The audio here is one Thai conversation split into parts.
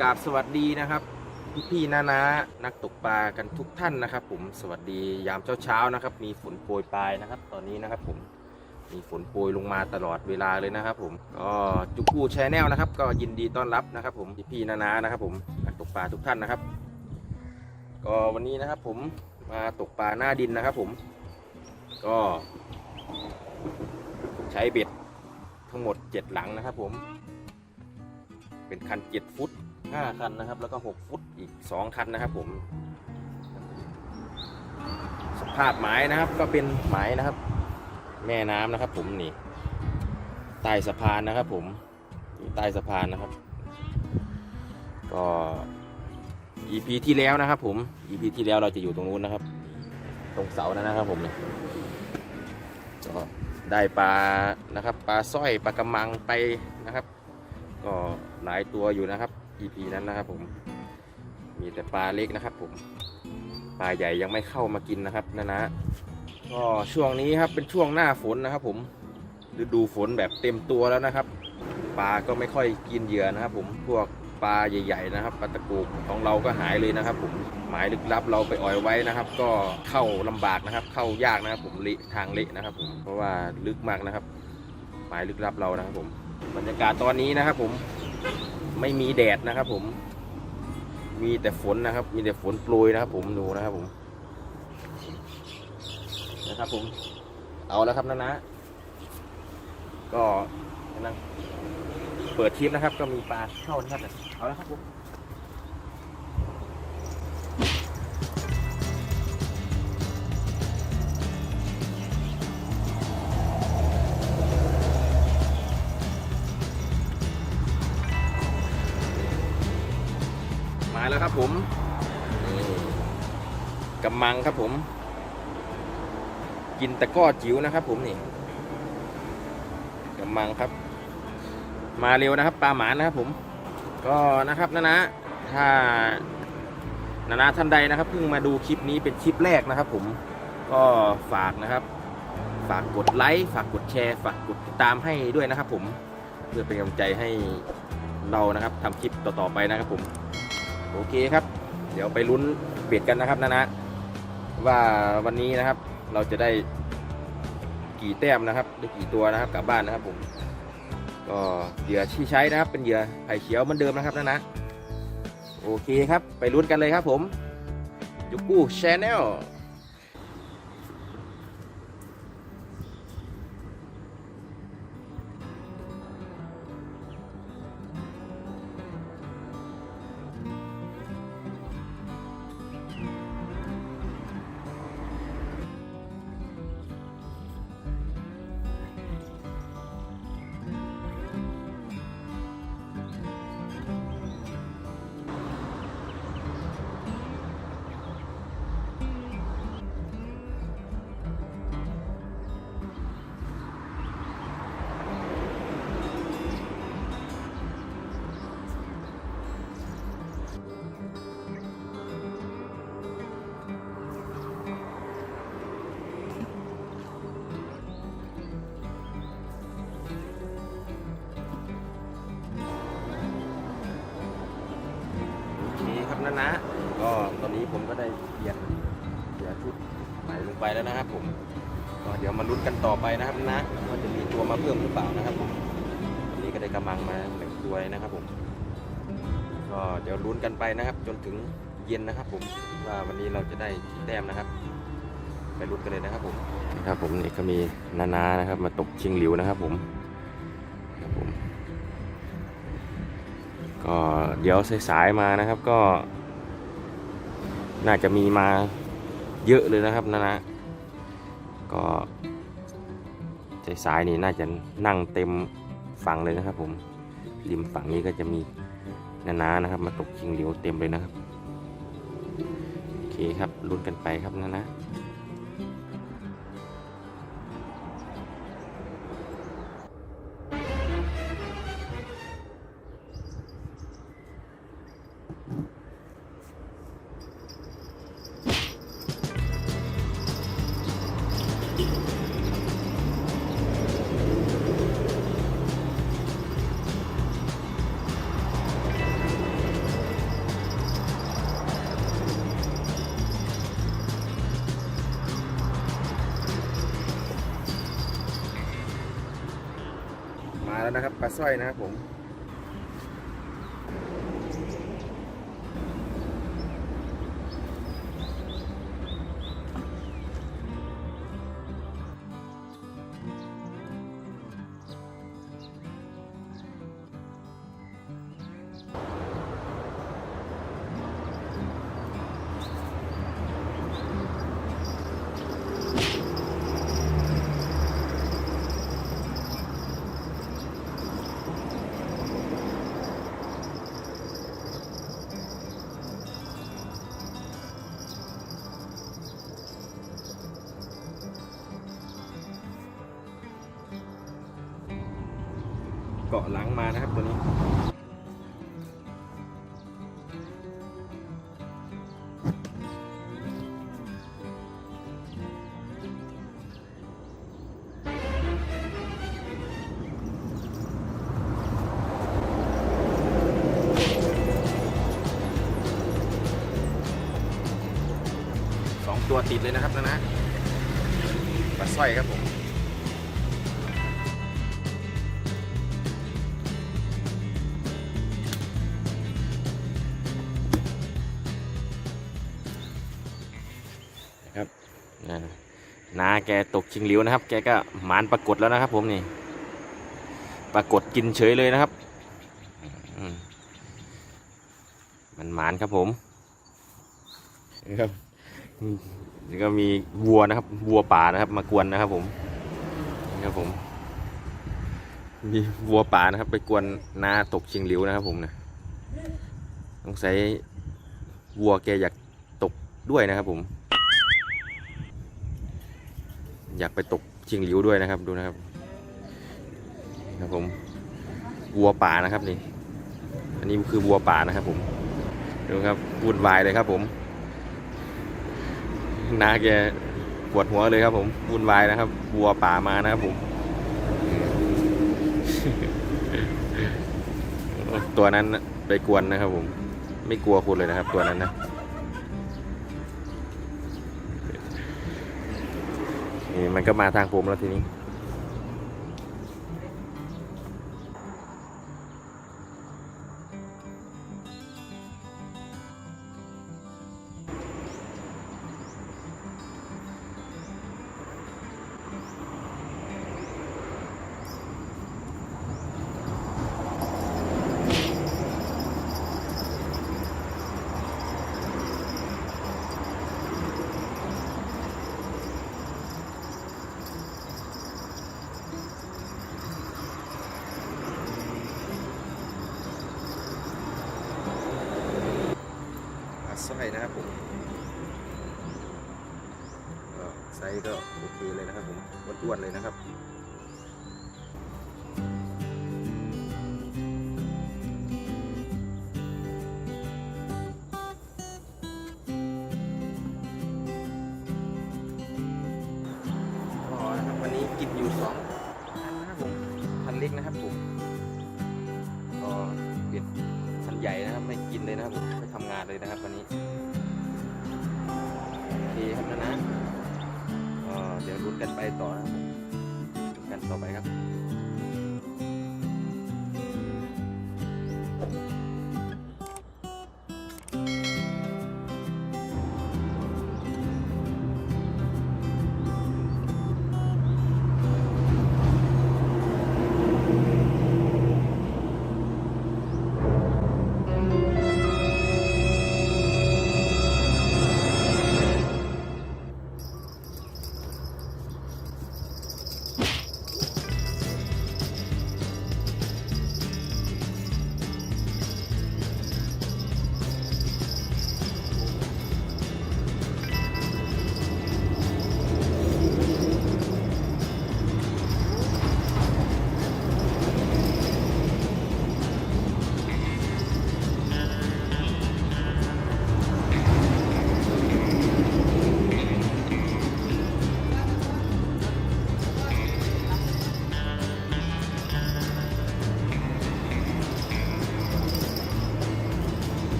กราบสวัสดีนะครับ พี่พี่ๆนานานักตกปลากันทุกท่านนะครับ ผมสวัสดียามเช้าๆนะครับ มีฝนโปรยปลายนะครับ ตอนนี้นะครับผมมีฝนโปรยลงมาตลอดเวลาเลยนะครับ ผมก็จุกกูแชนแนลนะครับ ก็ยินดีต้อนรับนะครับ ผมพี่พี่ๆนานานะครับ ผมนักตกปลาทุกท่านนะครับ ก็วันนี้นะครับ ผมมาตกปลาหน้าดินนะครับ ผม ก็ใช้เบ็ดทั้งหมด 7 หลังนะครับ ผม เป็นคัน 7 ฟุต 5 คันนะครับ แล้วก็ 6 ฟุตอีก 2 คันนะครับผม สภาพไม้นะครับ ก็เป็นไม้นะครับ แม่น้ำนะครับ ผมนี่ใต้สะพานนะครับ ผมใต้สะพานนะครับ ก็ EP ที่แล้วนะครับ ผม EP ที่แล้วเราจะอยู่ตรงนู้นนะครับ ตรงเสานั้นนะครับ ผมนี่ก็ได้ปลานะครับ ปลาสร้อยปลากระมังไปนะครับ ก็หลายตัวอยู่นะครับ EP นั้นนะครับผม มีแต่ปลาเล็กนะครับผม ปลาใหญ่ยังไม่เข้ามากินนะครับนะนะก็ช่วงนี้ครับเป็นช่วงหน้าฝนนะครับ ผมฤดูฝนแบบเต็มตัวแล้วนะครับ ปลาก็ไม่ค่อยกินเหยื่อนะครับ ผมพวกปลาใหญ่ ๆ นะครับปลาตะกูของเราก็หายเลยนะครับ ผมหมายลึกลับเราไปอ่อยไว้นะครับ ก็เข้าลำบากนะครับ เข้ายากนะครับ ผมละทางเละนะครับ ผมเพราะว่าลึกมากนะครับ หมายลึกลับเรานะครับ ผมบรรยากาศตอนนี้นะครับ ผม ไม่มีแดดนะครับ ผม มีแต่ฝนนะครับ มีแต่ฝนโปรยนะครับ ผมดูนะครับผม นะครับ ผม เอาแล้วครับนะนะ ก็นั่งเปิดคลิปนะครับ ก็มีปลาเข้านะครับเอาแล้วครับผม แล้วครับผมกำมังครับผม กินตะก้อจิ๋วนะครับ ผมนี่กำมังครับ มาเร็วนะครับปลาหมานนะครับผม ก็นะครับนะนะถ้านานาท่านใดนะครับเพิ่งมาดูคลิปนี้เป็นคลิปแรกนะครับ ผมก็ฝากนะครับ ฝากกดไลค์ฝากกดแชร์ฝากกดติดตามให้ด้วยนะครับ ผมเพื่อเป็นกำลังใจให้เรานะครับทำคลิปต่อๆไปนะครับผม โอเคครับ เดี๋ยวไปลุ้นเบ็ดกันนะครับนะนะว่าวันนี้นะครับ เราจะได้กี่แต้มนะครับได้กี่ตัวนะครับกลับบ้านนะครับผมก็เหยื่อที่ใช้นะครับ เป็นเหยื่อไผ่เขียวเหมือนเดิมนะครับนะนะโอเคครับ ไปลุ้นกันเลยครับผมยุกูชาแนล แล้วนะครับผมก็เดี๋ยวมาลุ้นกันต่อไปนะครับนะว่าจะมีตัวมาเพิ่มหรือเปล่านะครับผมวันนี้ก็ได้กำลังมาหนึ่งตัวนะครับผมก็เดี๋ยวลุ้นกันไปนะครับ จนถึงเย็นนะครับ ผมว่าวันนี้เราจะได้กี่แต้มนะครับ ไปลุ้นกันเลยนะครับผมครับผมนี่ก็มีนานานะครับ มาตกชิงหลิวนะครับผมครับผม ก็เดี๋ยวสายๆมานะครับก็ น่าจะมีมาเยอะเลยนะครับนานะ สายๆนี่น่าจะนั่งเต็มฝั่งเลยนะครับ ผมริมฝั่งนี้ก็จะมีนานานะครับ มาตกชิงเหลียวเต็มเลยนะครับโอเคครับลุ้นกันไปครับนะนะ สร้อยนะครับผมะหลังมานะครับตัวนี้สองตัวติดเลยนะครับนะนะปลาสร้อยครับผม แกตกชิงหลิวนะครับ แกก็หมานปรากฏแล้วนะครับ ผมนี่ ปรากฏกินเฉยเลยนะครับมันหมานครับผมนะครับนี่ก็มีวัวนะครับ วัวป่านะครับ มากวนนะครับ ผมนี่ครับผม มีวัวป่านะครับ ไปกวนนาตกชิงหลิวนะครับผมนะสงสัยวัวแกอยากตกด้วยนะครับผม อยากไปตกชิงหลิวด้วยนะครับดูนะครับครับผมวัวป่านะครับนี่ อันนี้คือวัวป่านะครับ ผมดูครับวุ่นวายเลยครับ ผมนาแกปวดหัวเลยครับ ผมวุ่นวายนะครับวัวป่ามานะครับ ผม ตัวนั้นไปกวนนะครับ ผม ไม่กลัวคนเลยนะครับ ตัวนั้นนะ มันก็มาทางผมแล้วทีนี้ ปลาสร้อยนะครับผมก็ไซส์ก็โอเคเลยนะครับผมอ้วนๆเลยนะครับก็นะครับวันนี้กินอยู่สองพันนะครับผมพันเล็กนะครับผมก็เปลี่ยนพันใหญ่นะครับไม่กินเลยนะครับผมไม่ทำงานเลยนะครับวันนี้ เดี๋ยวรุ้นกันไปต่อนะครับรุ้นกันต่อไปครับ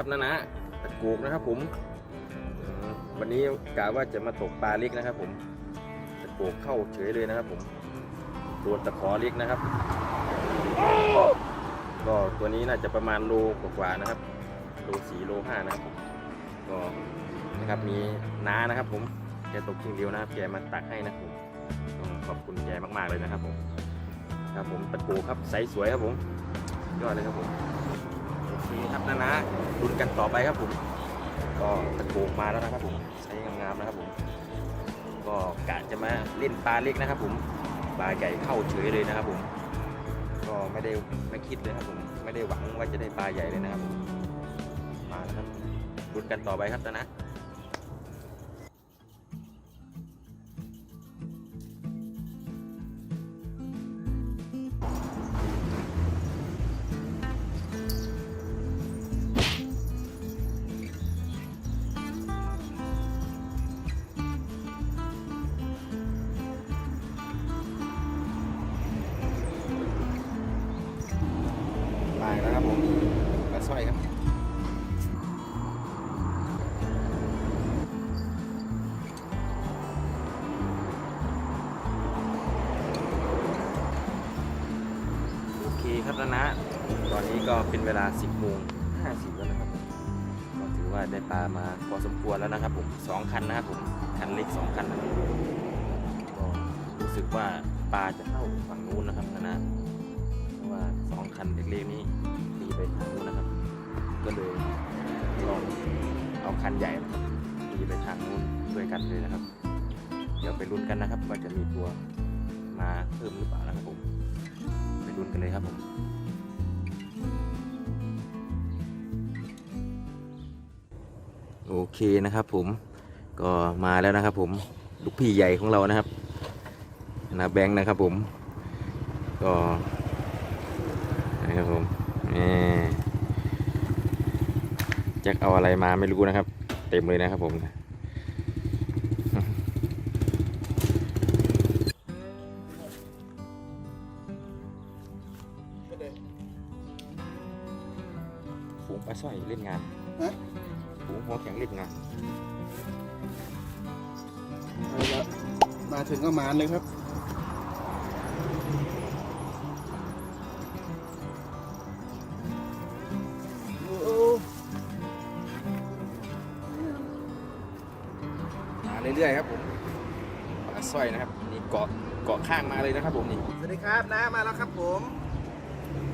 ครับนะนะตะกูกนะครับ ผมวันนี้กะว่าจะมาตกปลาเล็กนะครับ ผมตะกูกเข้าเฉยเลยนะครับ ผมโดนตะขอเล็กนะครับ ก็ตัวนี้น่าจะประมาณโลกว่าๆนะครับโลสี่โลห้านะครับผมก็นะครับมีน้านะครับ ผมแกตกจริงเดียวนะครับแกมาตักให้นะครับผมขอบคุณแกมากๆเลยนะครับผมครับผมตะกูครับไซส์สวยครับผมยอดเลยครับผม เคครับนะนะลุ้นกันต่อไปครับผม ก็ตะโกงมาแล้วนะครับผมใช้งามๆนะครับผม ก็กะจะมาเล่นปลาเล็กนะครับ ผมปลาใหญ่เข้าเฉยเลยนะครับผม ก็ไม่ได้ไม่คิดเลยครับผม ไม่ได้หวังว่าจะได้ปลาใหญ่เลยนะครับผมมาแล้วครับลุ้นกันต่อไปครับนะนะ ก็เป็นเวลา 10โมง50แล้วนะครับผมก็ถือว่าได้ปลามาพอสมควรแล้วนะครับผมสองคันนะครับผมคันเล็กสองคันนะก็รู้สึกว่าปลาจะเข้าฝั่งนู้นนะครับนะนะเพราะว่าสองคันเล็กๆนี้ตีไปทางนู้นนะครับ ก็เลยลองเอาคันใหญ่บตีไปทางนู้นด้วยกันเลยนะครับ เดี๋ยวไปลุ้นกันนะครับว่าจะมีตัวมาเพิ่มหรือเปล่านะครับผมไปลุ้นกันเลยครับผม เคนะครับผมก็มาแล้วนะครับผมลูกพี่ใหญ่ของเรานะครับนาแบงค์นะครับผมก็นะครับผมนี่แจ็คเอาอะไรมาไม่รู้นะครับ เต็มเลยนะครับผมฝูงปลาสร้อยเล่นงาน งก็มานเลยครับโอ้โหมาเรื่อยๆครับผมปลาสร้อยนะครับนี่เกาะเกาะข้างมาเลยนะครับผมนี่สวัสดีครับน้ามาแล้วครับผม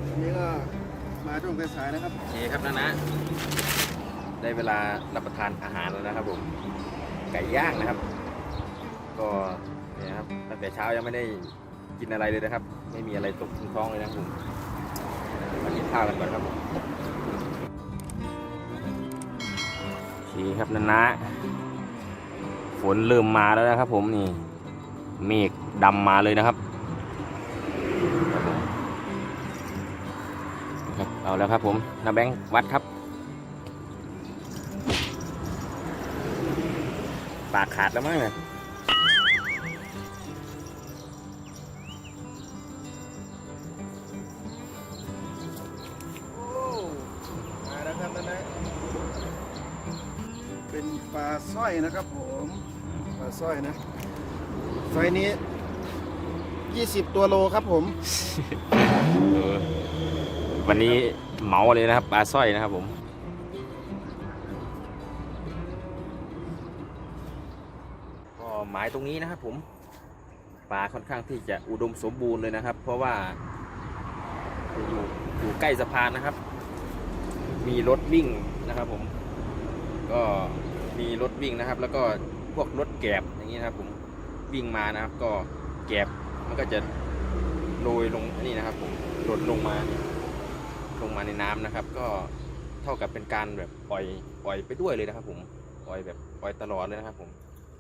วันนี้ก็มาช่วงสายๆนะครับโอเคครับนะนะได้เวลารับประทานอาหารแล้วนะครับผมไก่ย่างนะครับ ก็ เนี่ยครับตั้งแต่เช้ายังไม่ได้กินอะไรเลยนะครับ ไม่มีอะไรตกถึงท้องเลยนะครับผมมากินข้าวกันก่อนครับผมโอเครับนะนะฝนเริ่มมาแล้วนะครับ ผมนี่ เมฆดำมาเลยนะครับครับเอาแล้วครับผมนาแบงค์วัดครับ ปากขาดแล้วมั้งเนี่ย ปลาสร้อยนะครับผมปลาสร้อยนะไซส์นี้ 20 ตัวโลครับผม เออวันนี้เหมาเลยนะครับปลาสร้อยนะครับผม ก็หมายตรงนี้นะครับผมปลาค่อนข้างที่จะอุดมสมบูรณ์เลยนะครับ เพราะว่าอยู่อยู่ใกล้สะพานนะครับ มีรถวิ่งนะครับผม ก็ มีรถวิ่งนะครับ แล้วก็พวกรถแกบอย่างนี้นะครับผมวิ่งมานะครับ ก็แกบมันก็จะโรยลงนี่นะครับผมหล่นลงมาลงมาในน้ำนะครับ ก็เท่ากับเป็นการแบบปล่อยปล่อยไปด้วยเลยนะครับ ผมปล่อยแบบปล่อยตลอดเลยนะครับ ผม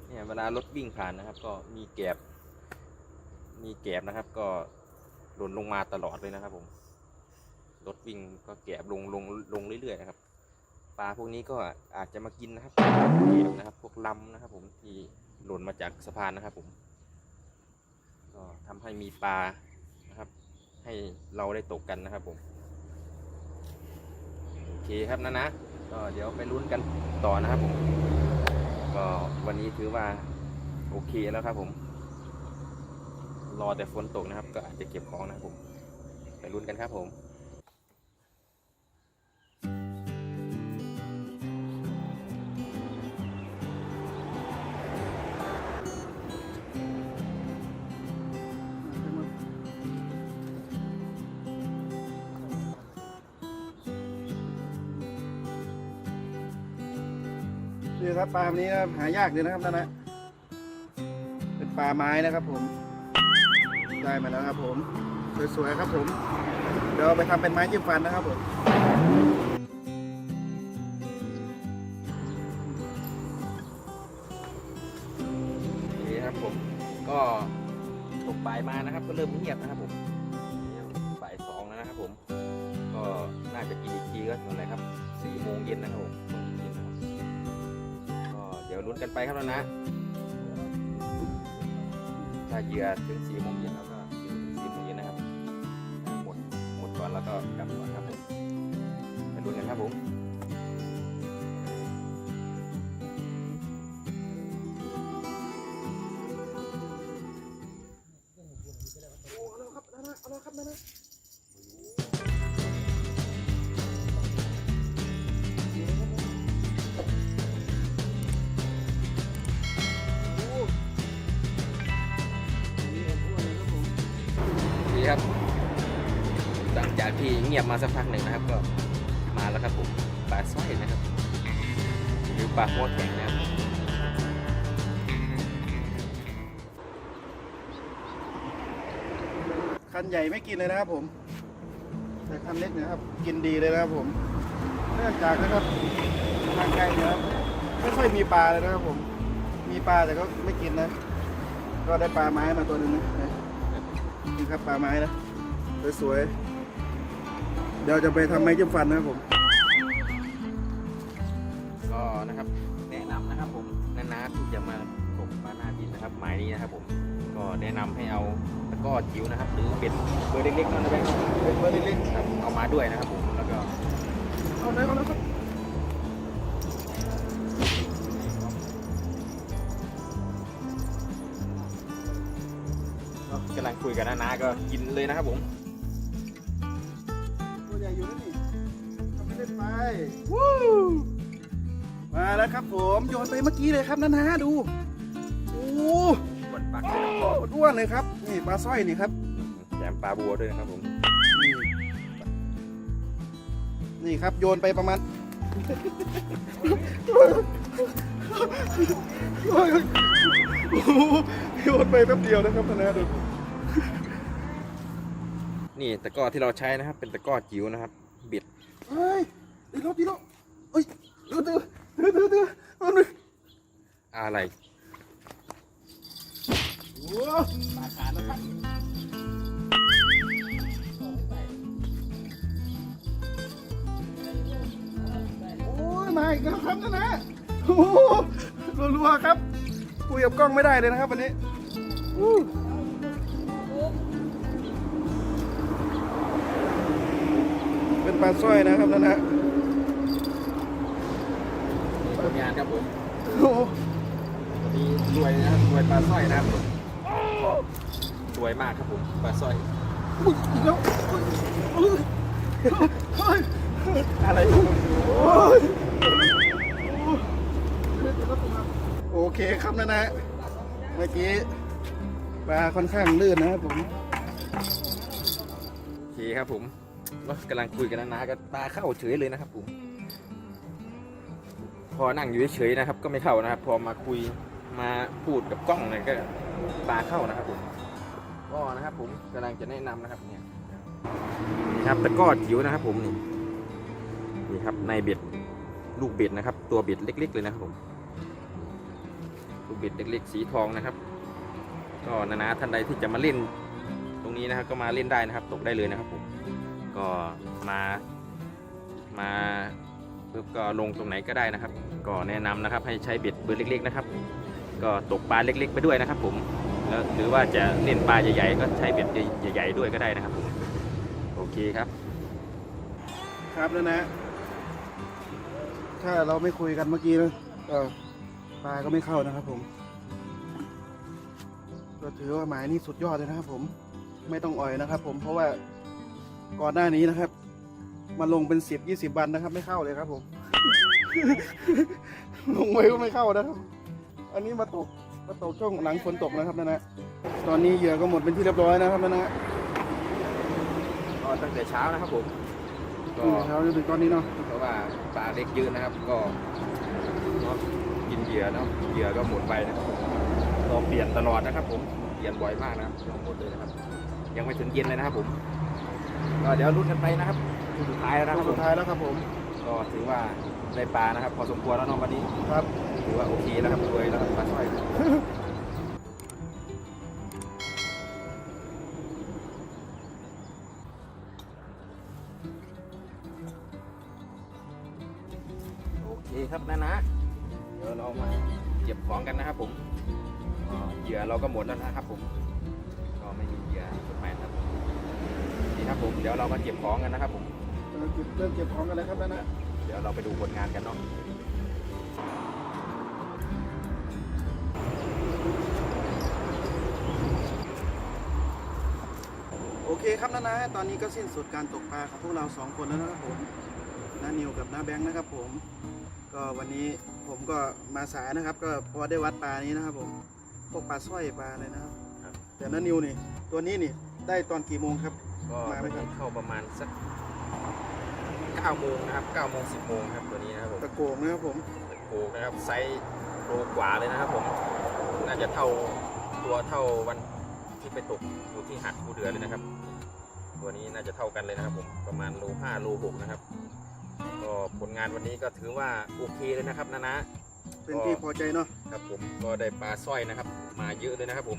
เนี่ยเวลารถวิ่งผ่านนะครับ ก็มีแกบมีแกบนะครับ ก็หล่นลงมาตลอดเลยนะครับ ผมรถวิ่งก็แกบลงลงลงเรื่อยๆนะครับ ปลาพวกนี้ก็อาจจะมากินนะครับนะครับ พวกลำนะครับ ผมที่หล่นมาจากสะพานนะครับ ผม ก็ทำให้มีปลานะครับ ให้เราได้ตกกันนะครับ ผมโอเคครับนะนะก็เดี๋ยวไปลุ้นกันต่อนะครับ ผม ก็วันนี้ถือว่าโอเคแล้วครับ ผม รอแต่ฝนตกนะครับ ก็อาจจะเก็บของนะครับผม ไปลุ้นกันครับผม นี่ครับปลาแบบนี้นะหายากเลยนะครับนั่นนะเป็นปลาไม้นะครับผม ได้มาแล้วครับผม สวยๆครับผม เดี๋ยวไปทำเป็นไม้จิ้มฟันนะครับผม ดีครับ หลังจากที่เงียบมาสักพักหนึ่งนะครับ ก็มาแล้วครับผมปลาสร้อยนะครับ หรือปลาหัวแข็งนะครับ นใหญ่ไม่กินเลยนะครับผม แต่คันเล็กเนะครับ กินดีเลยนะครับผมเนื่องจากนะครับทางไกลนะครับไม่ค่อยมีปลาเลยนะครับผม มีปลาแต่ก็ไม่กินนะ ก็ได้ปลาไม้มาตัวหนึงนะนี่ครับปลาไม้นะสวยๆเดี๋ยวจะไปทำไม้จิ้มฟันนะครับผมก็นะครับแนะนำนะครับผมนาๆที่จะมาตกปลาหน้าดินนะครับ หมายนี้นะครับผมก็แนะนำให้เอา กร้อจิ๋วนะครับ หรือเป็นเบอร์เล็กๆนั่นนะครับเป็นเบอร์เล็กครับเอามาด้วยนะครับผมแล้วก็ๆเอาเลยเอาเลยครับก็กำลังคุยกับนาๆก็กินเลยนะครับผมตัวใหญ่อยู่นะนี่ทำไม่ได้ไปวู้มาแล้วครับผมโยนไปเมื่อกี้เลยครับนานาดูโอ้บนปักอ้วนเลยครับนี่ ปลาสร้อยนี่ครับแถมปลาบัวด้วยนะครับผม นี่นี่ครับโยนไปประมาณโอ้โหโยนไปแป๊บเดียวนะครับนานาดูนี่ตะกร้อที่เราใช้นะครับ เป็นตะกร้อจิ๋วนะครับ บิดเฮ้ยตีรถตีรถเฮ้ยดื้อดื้อดื้อดื้อดื้อเอาหน่อยอะไร โอ้ปลาขาดนะครับโอ้ยมาอีกแล้วครับนะนะโอ้โหรัวๆครับคุยกับกล้องไม่ได้เลยนะครับวันนี้อู้เป็นปลาสร้อยนะครับนะนะผลงานครับผมโอ้โห วันนี้รวยนะครับรวยปลาสร้อยนะครับ ผมรวยมากครับผมปลาสร้อยอุ๊ยอีกแล้วเฮ้ยเฮ้ยอะไรโอ้ยโอเคครับนะนะเมื่อกี้ปลาค่อนข้างลื่นนะครับผมโอเคครับผมก็กำลังคุยกันนะนะก็ปลาเข้าเฉยเลยนะครับผมพอนั่งอยู่เฉยๆนะครับ ก็ไม่เข้านะครับ พอมาคุยมาพูดกับกล้องเลยก็ ปลาเข้านะครับผมก็นะครับผมกำลังจะแนะนำนะครับเนี่ยนี่ครับตะก้อจิ๋วนะครับ ผมนี่นี่ครับในเบ็ดลูกเบ็ดนะครับ ตัวเบ็ดเล็ก ๆ เลยนะครับผมลูกเบ็ดเล็ก ๆ สีทองนะครับ ก็นานาท่านใดที่จะมาเล่นตรงนี้นะครับ ก็มาเล่นได้นะครับ ตกได้เลยนะครับผมก็มามาปุ๊บก็ลงตรงไหนก็ได้นะครับ ก็แนะนำนะครับ ให้ใช้เบ็ดเบอร์เล็ก ๆ นะครับ ก็ตกปลาเล็ก ๆ ไปด้วยนะครับ ผมแล้วหรือว่าจะเล่นปลาใหญ่ๆก็ใช้เบ็ดใหญ่ๆด้วยก็ได้นะครับผมโอเคครับ ครับนะนะ ถ้าเราไม่คุยกันเมื่อกี้นะก็ปลาก็ไม่เข้านะครับ ผมก็ถือว่าหมายนี้สุดยอดเลยนะครับ ผมไม่ต้องอ่อยนะครับ ผมเพราะว่าก่อนหน้านี้นะครับมาลงเป็นสิบยี่สิบวันนะครับ ไม่เข้าเลยครับ ผม ลงไว้ก็ไม่เข้านะครับ อันนี้มาตกมาตกช่วงหลังฝนตกนะครับนะนะตอนนี้เหยื่อก็หมดเป็นที่เรียบร้อยนะครับนะนะก็ตั้งแต่เช้านะครับผมก็ตั้งแต่เช้าจนถึงตอนนี้เนาะเพราะว่าปลาเล็กเยอะนะครับ ก็เนาะกินเหยื่อเนาะเหยื่อก็หมดไปนะครับผมต้องเปลี่ยนตลอดนะครับ ผมเปลี่ยนบ่อยมากนะครับต้องหมดเลยนะครับ ยังไม่ถึงเย็นเลยนะครับผมก็เดี๋ยวลุ้นกันไปนะครับช่วงสุดท้ายแล้วนะครับผสุมดท้ายแล้วครับผมก็ถือว่าได้ปลานะครับ พอสมควรแล้วเน้องวันนี้ครับ ถือว่าโอเคแล้วครับรวยแล้วครับปลาสร้อยโอเคครับนะนะเดี๋ยวเรามาเก็บของกันนะครับผมอ่าเหยื่อเราก็หมดแล้วนะครับผมก็ไม่มีเหยื่อสดใหม่ครับนี่ครับผมเดี๋ยวเรามาเก็บของกันนะครับผมเราเก็บเริ่มเก็บของกันเลยครับนะนะเดี๋ยวเราไปดูผลงานกันเนาะ เคครับนะนะตอนนี้ก็สิ้นสุดการตกปลาของพวกเราสองคนแล้วนะครับผมน้านิวกับน้าแบงค์นะครับผม ก็วันนี้ผมก็มาสายนะครับ ก็พอได้วัดปลานี้นะครับผมพวกปลาสร้อยปลาอะไรนะครับครับแต่น้านิวนี่ตัวนี้นี่ได้ตอนกี่โมงครับก็มาไหมวันครับนี้เข้าประมาณสัก9โมงนะครับ9โมง10โมงครับตัวนี้นะครับผมตะโกงนะครับผมตะโกนะครับไซส์โลกว่าเลยนะครับผมน่าจะเท่าตัวเท่าวันที่ไปตกอยู่ที่หัดกูเดือเลยนะครับ ตัวนี้น่าจะเท่ากันเลยนะครับผมประมาณโล5โล6นะครับ ก็ผลงานวันนี้ก็ถือว่าโอเคเลยนะครับนะนะเป็นที่พอใจเนาะครับผมก็ได้ปลาสร้อยนะครับ มาเยอะเลยนะครับ ผม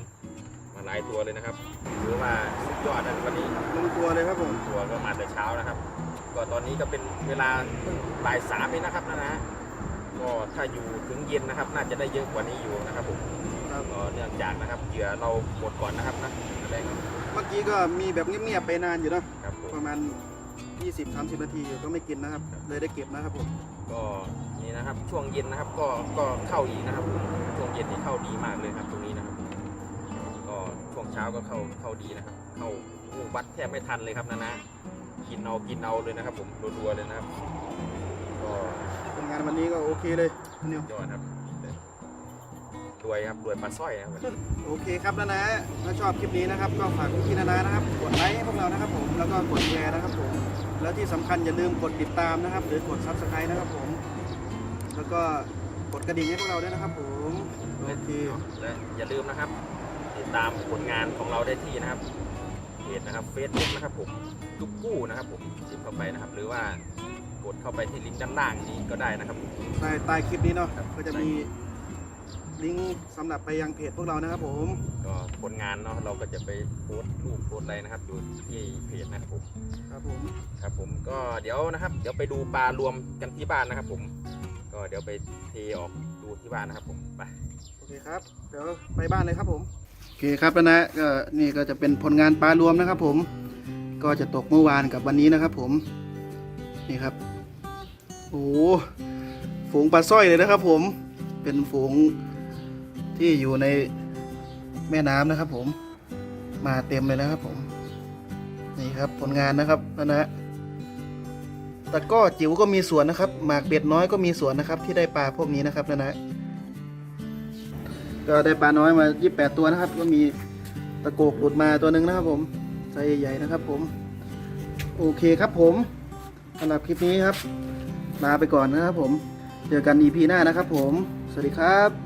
มาหลายตัวเลยนะครับถือว่าสุดยอดนะวันนี้ลงตัวเลยครับผมตัวก็มาแต่เช้านะครับ ก็ตอนนี้ก็เป็นเวลาเพิ่งบ่ายสามเองนะครับนะนะก็ถ้าอยู่ถึงเย็นนะครับ น่าจะได้เยอะกว่านี้อยู่นะครับผม ครับ ก็เนื่องจากนะครับเหยื่อเราหมดก่อนนะครับนะแรกเมื่อกี้ก็มีแบบเงียบๆไปนานอยู่เนาะครับผมประมาณ 20-30 นาทีอยู่ก็ไม่กินนะครับ เลยได้เก็บนะครับผมก็นี่นะครับช่วงเย็นนะครับก็ก็เข้าอีกนะครับผมช่วงเย็นนี่เข้าดีมากเลยครับตรงนี้นะครับ ก็ช่วงเช้าก็เข้าเข้าดีนะครับ เข้าโอ้วัดแทบไม่ทันเลยครับนะนะกินเอากินเอาเลยนะครับ ผมรัวๆเลยนะครับก็ผลงานวันนี้ก็โอเคเลยนิวยอดครับ รวยครับรวยปลาสร้อยนะครับโอเคครับนะนะถ้าชอบคลิปนี้นะครับ ก็ฝากพี่นานานะครับ กดไลค์ให้พวกเรานะครับผมแล้วก็กดแชร์นะครับผมแล้วที่สำคัญอย่าลืมกดติดตามนะครับ หรือกดซับสไครต์นะครับผม แล้วก็กดกระดิ่งให้พวกเราด้วยนะครับผมโอเคและอย่าลืมนะครับ ติดตามผลงานของเราได้ที่นะครับเพจนะครับเฟซบุ๊กนะครับผมทุกกู้นะครับผมจิ้มเข้าไปนะครับ หรือว่ากดเข้าไปที่ลิงก์ด้านล่างนี้ก็ได้นะครับผมใต้ใต้คลิปนี้เนาะครับก็จะมี ลิงก์สำหรับไปยังเพจพวกเรานะครับผม ก็ผลงานเนาะเราก็จะไปโพสต์รูปโพสต์อะไรนะครับอยู่ที่เพจนะครับผมครับผม ครับผมก็เดี๋ยวนะครับ เดี๋ยวไปดูปลารวมกันที่บ้านนะครับ ผม ก็เดี๋ยวไปเทออกดูที่บ้านนะครับ ผมไป โอเคครับ เดี๋ยวไปบ้านเลยครับผม โอเคครับแล้วนะก็นี่ก็จะเป็นผลงานปลารวมนะครับผม ก็จะตกเมื่อวานกับวันนี้นะครับผม นี่ครับ โอ้โหฝูงปลาสร้อยเลยนะครับผม เป็นฝูง ที่อยู่ในแม่น้ำนะครับ ผมมาเต็มเลยนะครับ ผม นี่ครับผลงานนะครับแล้วนะตะกร้อจิ๋วก็มีส่วนนะครับ หมากเบ็ดน้อยก็มีส่วนนะครับ ที่ได้ปลาพวกนี้นะครับแล้วนะก็ได้ปลาน้อยมา 28 ตัวนะครับ ก็มีตะโกกหลุดมาตัวหนึ่งนะครับ ผมไซส์ใหญ่นะครับ ผม โอเคครับผมสำหรับคลิปนี้ครับลาไปก่อนนะครับ ผม เจอกัน EP หน้านะครับ ผม สวัสดีครับ